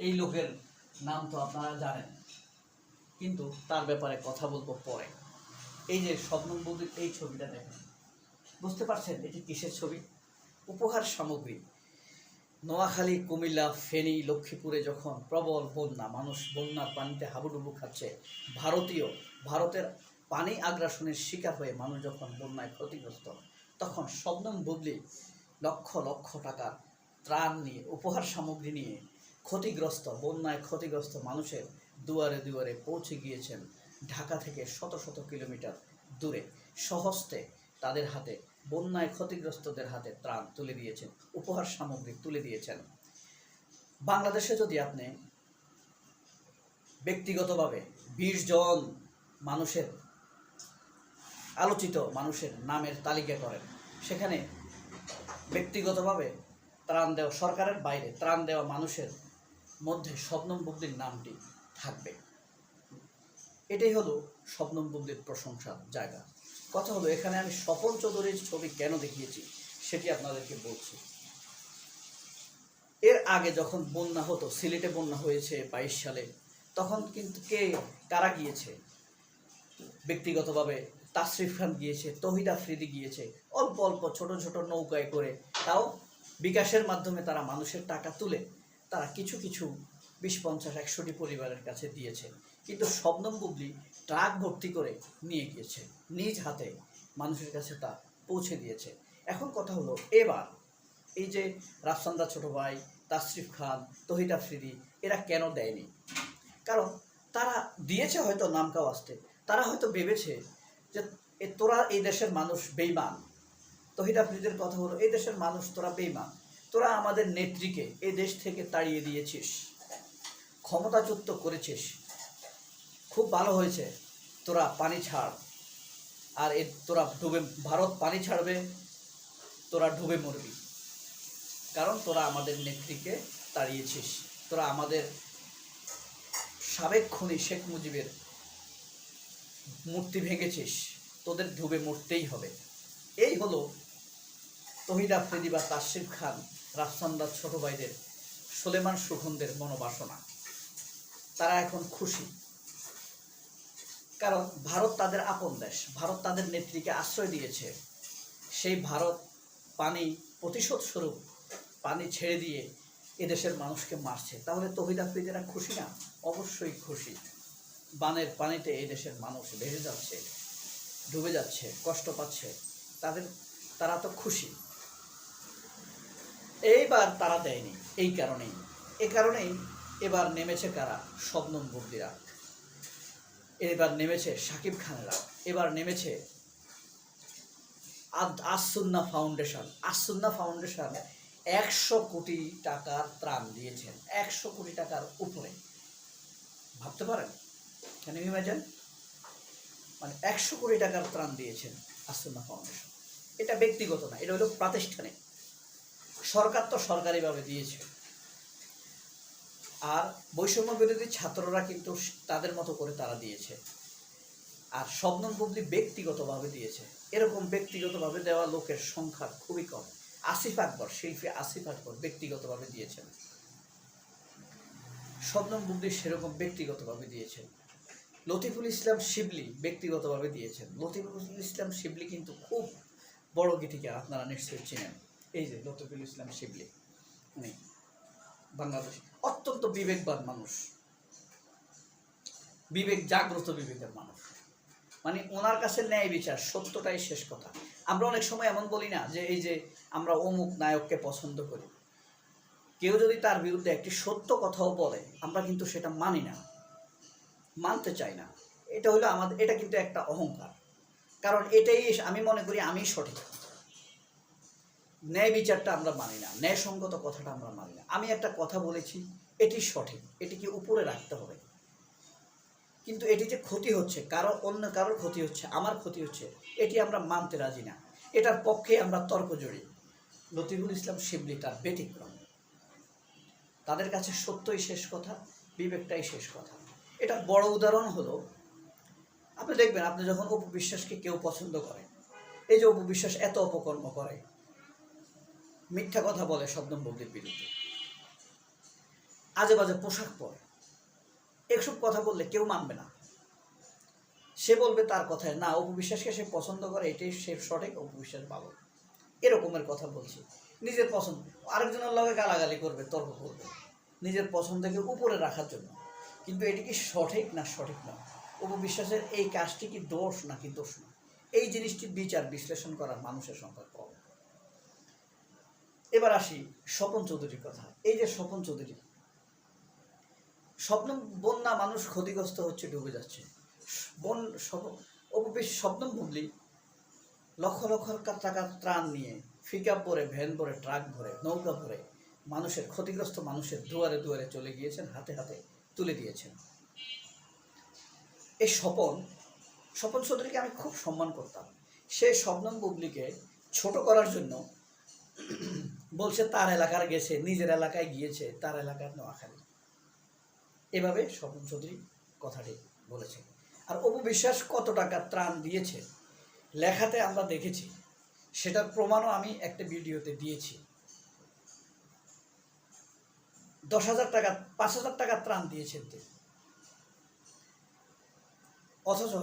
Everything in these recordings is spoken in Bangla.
এই লোকের নাম তো আপনারা জানেন। কিন্তু তার ব্যাপারে কথা বলব পরে। এই যে স্বপ্ন বৌদির এই ছবিটা দেখেন। বুঝতে পারছেন এটি কিসের ছবি? উপহার সামগ্রী। নোয়াখালী, কুমিল্লা, ফেনী, লক্ষ্মীপুরে যখন প্রবল বন্যা, মানুষ বন্যার পানিতে হাবুডুবু খাচ্ছে, ভারতীয়, ভারতের পানি আগ্রাসনের শিকার হয়ে মানুষ যখন বন্যায় ক্ষতিগ্রস্ত, তখন শবনম বুবলি লক্ষ লক্ষ টাকার ত্রাণ নিয়ে, উপহার সামগ্রী নিয়ে ক্ষতিগ্রস্ত, বন্যায় ক্ষতিগ্রস্ত মানুষের দুয়ারে দুয়ারে পৌঁছে গিয়েছেন ঢাকা থেকে শত শত কিলোমিটার দূরে। সহস্তে তাদের হাতে, বন্যায় ক্ষতিগ্রস্তদের হাতে ত্রাণ তুলে দিয়েছেন, উপহার সামগ্রী তুলে দিয়েছেন। বাংলাদেশে যদি আপনি ব্যক্তিগতভাবে বিশ জন মানুষের, আলোচিত মানুষের নামের তালিকা করেন, সেখানে ব্যক্তিগতভাবে ত্রাণ দেওয়া, সরকারের বাইরে ত্রাণ দেওয়া মানুষের মধ্যে স্বপ্নম বুবলির নামটি থাকবে। এটাই হলো স্বপ্নম বুবলির প্রশংসার জায়গা। কথা হলো, এখানে আমি স্বপন চৌধুরীর ছবি কেন দেখিয়েছি সেটি আপনাদেরকে বলছি। এর আগে যখন বন্যা হতো, সিলেটে বন্যা হয়েছে বাইশ সালে, তখন কিন্তু কে, কারা গিয়েছে? ব্যক্তিগতভাবে তাসরিফ খান গিয়েছে, তহিদ আফ্রিদি গিয়েছে, অল্প অল্প ছোট ছোট নৌকায় করে তাও বিকাশের মাধ্যমে তারা মানুষের টাকা তুলে তারা কিছু কিছু বিশ পঞ্চাশ একশোটি পরিবারের কাছে দিয়েছে। কিন্তু শবনম বুবলি ট্রাক ভর্তি করে নিয়ে গিয়েছে। নিজ হাতে মানুষের কাছে তা পৌঁছে দিয়েছে। এখন কথা হলো, এবার এই যে রাফসান্দা ছোট ভাই, তাসরিফ খান, তহিদ আফ্রিদি, এরা কেন দেয়নি? কারণ তারা দিয়েছে হয়তো নামকাও আসতে তারা হয়তো ভেবেছে যে তোরা এই দেশের মানুষ বেইমান তহিদ আফ্রিদের কথা হলো, এই দেশের মানুষ তোরা বেইমান তোরা আমাদের নেত্রীকে এ দেশ থেকে তাড়িয়ে দিয়েছিস। ক্ষমতাচ্যুত করেছিস। খুব ভালো হয়েছে। তোরা পানি ছাড়। আর এ তোরা ডুবে, ভারত পানি ছাড়বে, তোরা ডুবে মরবি। কারণ তোরা আমাদের নেত্রীকে তাড়িয়েছিস। তোরা আমাদের সাবেক খনি শেখ মুজিবের মূর্তি ভেঙেছিস। তোদের ডুবে মরতেই হবে। এই হলো তহিদ আফ্রিদি বা তাসিফ খান। রাফসান্দার ছোট ভাইদের, সোলেমান সুগন্ধের মনোবাসনা। তারা এখন খুশি। কারণ ভারত তাদের আপন দেশ, ভারত তাদের নেত্রীকে আশ্রয় দিয়েছে। সেই ভারত পানি প্রতিশোধ স্বরূপ, পানি ছেড়ে দিয়ে এদেশের মানুষকে মারছে। তাহলে তহিদ খুশি না? অবশ্যই খুশি। বানের পানিতে এই দেশের মানুষ ভেসে যাচ্ছে, ডুবে যাচ্ছে, কষ্ট পাচ্ছে। তাদের, তারা তো খুশি। এইবার তারা দেয়নি, এই কারণেই। এ কারণেই এবার নেমেছে কারা? শবনম বুবলিরা এবার নেমেছে সাকিব খানেরা। এবার নেমেছে আসুন্না ফাউন্ডেশন। আসুন্না ফাউন্ডেশন একশো কোটি টাকার ত্রাণ দিয়েছেন, একশো কোটি টাকার উপরে। ভাবতে পারেন? ইউ ইমাজিন মানে একশো কোটি টাকার ত্রাণ দিয়েছেন আসুন্না ফাউন্ডেশন। এটা ব্যক্তিগত না, এটা হলো প্রাতিষ্ঠানিক। সরকার তো সরকারিভাবে দিয়েছে। আর বৈষম্য বিরোধী ছাত্ররা কিন্তু তাদের মতো করে তারা দিয়েছে। আর শবনম বুবলি ব্যক্তিগতভাবে দিয়েছে। এরকম ব্যক্তিগতভাবে দেওয়া লোকের সংখ্যা খুবই কম। আসিফ আকবর, শিল্পী আসিফ আকবর ব্যক্তিগতভাবে দিয়েছেন। শবনম বুবলি সেরকম ব্যক্তিগতভাবে দিয়েছেন। লতিফুল ইসলাম শিবলি ব্যক্তিগতভাবে দিয়েছেন। লতিফুল ইসলাম শিবলি কিন্তু খুব বড় গীতিকার আপনারা নিশ্চয়ই চিনেন। এই যে লতিফুল ইসলাম শিবলি, উনি বাংলাদেশ অত্যন্ত বিবেকবান মানুষ। বিবেক, জাগ্রত বিবেকের মানুষ। মানে ওনার কাছে ন্যায় বিচার, সত্যটাই শেষ কথা। আমরা অনেক সময় এমন বলি না যে, এই যে আমরা অমুক নায়ককে পছন্দ করি। কেউ যদি তার বিরুদ্ধে একটি সত্য কথাও বলে, আমরা কিন্তু সেটা মানি না, মানতে চাই না। এটা হলো আমাদের, এটা কিন্তু একটা অহংকার। কারণ এটাই আমি মনে করি, আমি সঠিক। ন্যায় বিচারটা আমরা মানি না, ন্যায়সঙ্গত কথাটা আমরা মানি না। আমি একটা কথা বলেছি, এটি সঠিক, এটিকে উপরে রাখতে হবে। কিন্তু এটি যে ক্ষতি হচ্ছে, কারও অন্য কারোর ক্ষতি হচ্ছে, আমার ক্ষতি হচ্ছে, এটি আমরা মানতে রাজি না। এটার পক্ষে আমরা তর্ক জড়ি লতিফুল ইসলাম শিবলি তার ব্যতিক্রম। তাদের কাছে সত্যই শেষ কথা, বিবেকটাই শেষ কথা। এটা বড় উদাহরণ হলো, আপনি দেখবেন, আপনি যখন অপবিশ্বাসকে কেউ পছন্দ করে, এই যে অপবিশ্বাস এত অপকর্ম করে মিথ্যা কথা বলে শব্দম বৌদির বিরুদ্ধে। আজে বাজে পোশাক পরে। এসব কথা বললে কেউ মানবে না। সে বলবে তার কথায়, না অপবিশ্বাসকে সে পছন্দ করে, এটাই সে সঠিক অপবিশ্বাস ভালো। এরকমের কথা বলছি। নিজের পছন্দ, আরেকজনের লগে গালাগালি করবে, তর্ক করবে। নিজের পছন্দকে উপরে রাখার জন্য। কিন্তু এটি কি সঠিক না সঠিক না? উপবিশ্বাসের এই কাজটি কি দোষ নাকি দোষ না? এই জিনিসটি বিচার, বিশ্লেষণ করার মানুষের সংখ্যা কম। এবার আসি স্বপন চৌধুরীর কথা। এই যে স্বপন চৌধুরী, স্বপ্ন, বন্যা মানুষ ক্ষতিগ্রস্ত হচ্ছে, ডুবে যাচ্ছে। বন অপবিশ স্বপ্ন বুবলি লক্ষ লক্ষ টাকা ত্রাণ নিয়ে পিক ভরে ভ্যান ভরে ট্রাক ভরে, নৌকা ভরে, মানুষের, ক্ষতিগ্রস্ত মানুষের দুয়ারে দুয়ারে চলে গিয়েছেন, হাতে হাতে তুলে দিয়েছেন। এই স্বপন স্বপন চৌধুরীকে আমি খুব সম্মান করতাম। সে স্বপ্নম বুবলিকে ছোট করার জন্য বলছে, তার এলাকার গেছে, নিজের এলাকায় গিয়েছে, তার এলাকার নোয়াখালী। এভাবে স্বপন চৌধুরী কথাটি বলেছে। আর অপু বিশ্বাস কত টাকা ত্রাণ দিয়েছে লেখাতে আমরা দেখেছি, সেটার প্রমাণও আমি একটা ভিডিওতে দিয়েছি। দশ হাজার টাকা, পাঁচ হাজার টাকা ত্রাণ দিয়েছেন তিনি। অথচ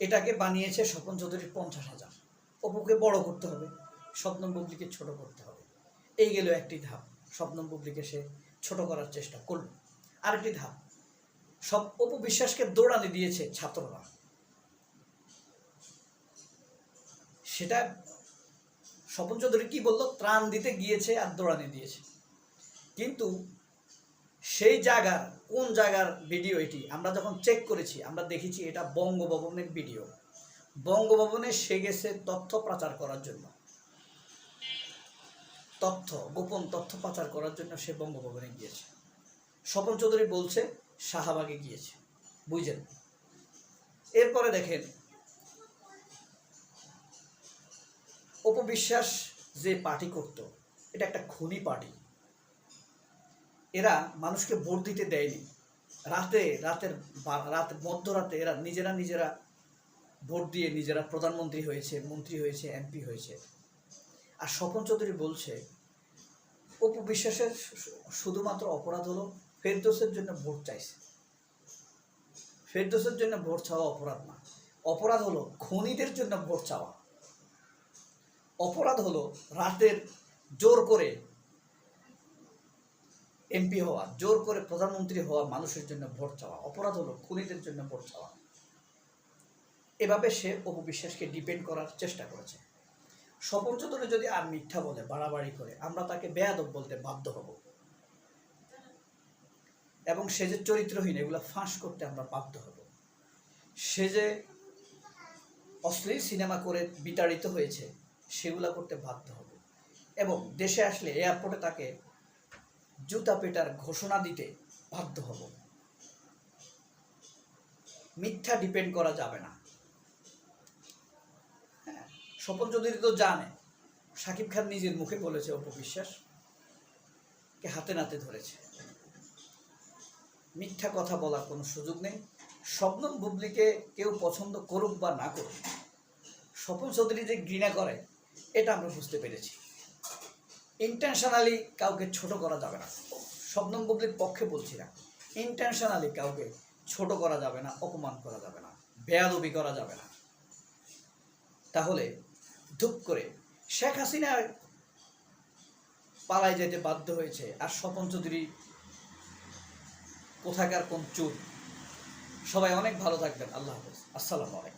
এটাকে বানিয়েছে স্বপন চৌধুরীর পঞ্চাশ হাজার। অপুকে বড় করতে হবে স্বপ্নম বুবলিকে ছোট করতে হবে। এই গেল একটি ধাপ, স্বপ্নম বুবলিকে সে ছোট করার চেষ্টা করল। আরেকটি ধাপ, সব অপু বিশ্বাসকে দৌড়ানি দিয়েছে ছাত্ররা। সেটা স্বপন চৌধুরী কি বলল? ত্রাণ দিতে গিয়েছে আর দৌড়ানি দিয়েছে। কিন্তু সেই জায়গার, কোন জায়গার ভিডিও এটি? আমরা যখন চেক করেছি, আমরা দেখেছি এটা বঙ্গভবনের ভিডিও বঙ্গভবনে সে গেছে তথ্য প্রচার করার জন্য। তথ্য, গোপন তথ্য পাচার করার জন্য সে বঙ্গভবনে গিয়েছে। স্বপন চৌধুরী বলছে, শাহবাগে গিয়েছে। বুঝলেন এরপরে দেখেন, অপবিশ্বাস যে পার্টি করত, এটা একটা খুনি পার্টি। এরা মানুষকে ভোট দিতে দেয়নি। রাতে, রাতের রাত, মধ্যরাতে এরা নিজেরা নিজেরা ভোট দিয়ে নিজেরা প্রধানমন্ত্রী হয়েছে, মন্ত্রী হয়েছে, এমপি হয়েছে। আর স্বপন চৌধুরী বলছে, অপু বিশ্বাসের শুধুমাত্র অপরাধ হলো ফেরদোসের জন্য ভোট চাইছে। ফেরদোসের জন্য ভোট চাওয়া অপরাধ না। অপরাধ হলো খুনিদের জন্য ভোট চাওয়া। অপরাধ হলো রাতের জোর করে এমপি হওয়া, জোর করে প্রধানমন্ত্রী হওয়া মানুষের জন্য ভোট চাওয়া। অপরাধ হলো খুনিদের জন্য ভোট চাওয়া। এভাবে সে অপবিশ্বাসকে ডিপেন্ড করার চেষ্টা করেছে। স্বপন চৌধুরী যদি আর মিথ্যা বলে, বাড়াবাড়ি করে, আমরা তাকে বেয়াদব বলতে বাধ্য হব। এবং সে যে চরিত্রহীন, এগুলো ফাঁস করতে আমরা বাধ্য হব। সে যে অশ্লীল সিনেমা করে বিতাড়িত হয়েছে, সেগুলা করতে বাধ্য হব। এবং দেশে আসলে এয়ারপোর্টে তাকে জুতা পেটার ঘোষণা দিতে বাধ্য হব। মিথ্যা ডিপেন্ড করা যাবে না। স্বপন চৌধুরী তো জানে। সাকিব খান নিজের মুখে বলেছে অপবিশ্বাস, কে হাতে নাতে ধরেছে। মিথ্যা কথা বলার কোনো সুযোগ নেই। স্বপ্নম বুবলিকে কেউ পছন্দ করুক বা না করুক, স্বপন চৌধুরী যে ঘৃণা করে, এটা আমরা বুঝতে পেরেছি। ইন্টেনশনালি কাউকে ছোট করা যাবে না। স্বপ্নম বুবলির পক্ষে বলছি না। ইন্টেনশনালি কাউকে ছোট করা যাবে না, অপমান করা যাবে না, বেয়াদবি করা যাবে না। তাহলে ধূপ করে। শেখ হাসিনা পালায় যেতে বাধ্য হয়েছে। আর স্বপন চৌধুরী কোথাকার কোন চুর? সবাই অনেক ভালো থাকবেন। আল্লাহ হাফেজ। আসসালামু আলাইকুম।